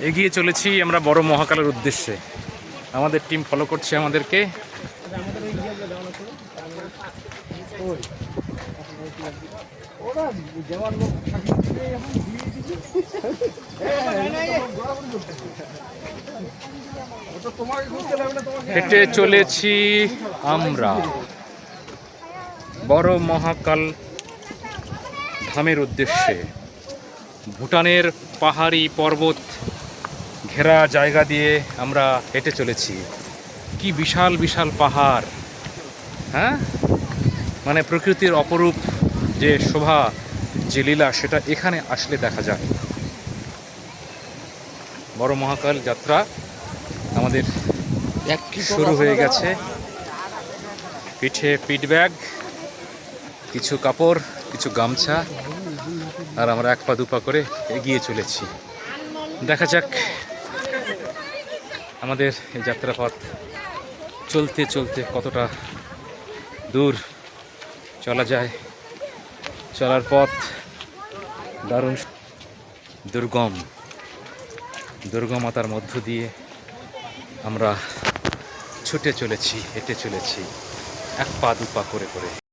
এগিয়ে চলেছি আমরা বড় মহাকালের উদ্দেশ্যে। আমাদের টিম ফলো করছে আমাদেরকে। হেঁটে চলেছি আমরা। বড় মহাকাল ধামের উদ্দেশ্যে। ভুটানের পাহাড়ি পর্বত ঘেরা জায়গা দিয়ে আমরা হেঁটে চলেছি। কি বিশাল বিশাল পাহাড়। হ্যাঁ? মানে প্রকৃতির অপরূপ যে শোভা যে লীলা সেটা এখানে আসলে দেখা যায় বড় মহাকাল যাত্রা আমাদের শুরু হয়ে গেছে। পিঠে পিঠ ব্যাগ কিছু কাপড় কিছু গামছা আর আমরা এক পা দুপা করে এগিয়ে চলেছি। দেখা যাক আমাদের এই যাত্রাপথ চলতে চলতে কতটা দূর চলা যায়, চলার পথ দারুণ দুর্গম, দুর্গমতার মধ্য দিয়ে আমরা ছুটে চলেছি, হেঁটে চলেছি, এক পা দু পা করে করে।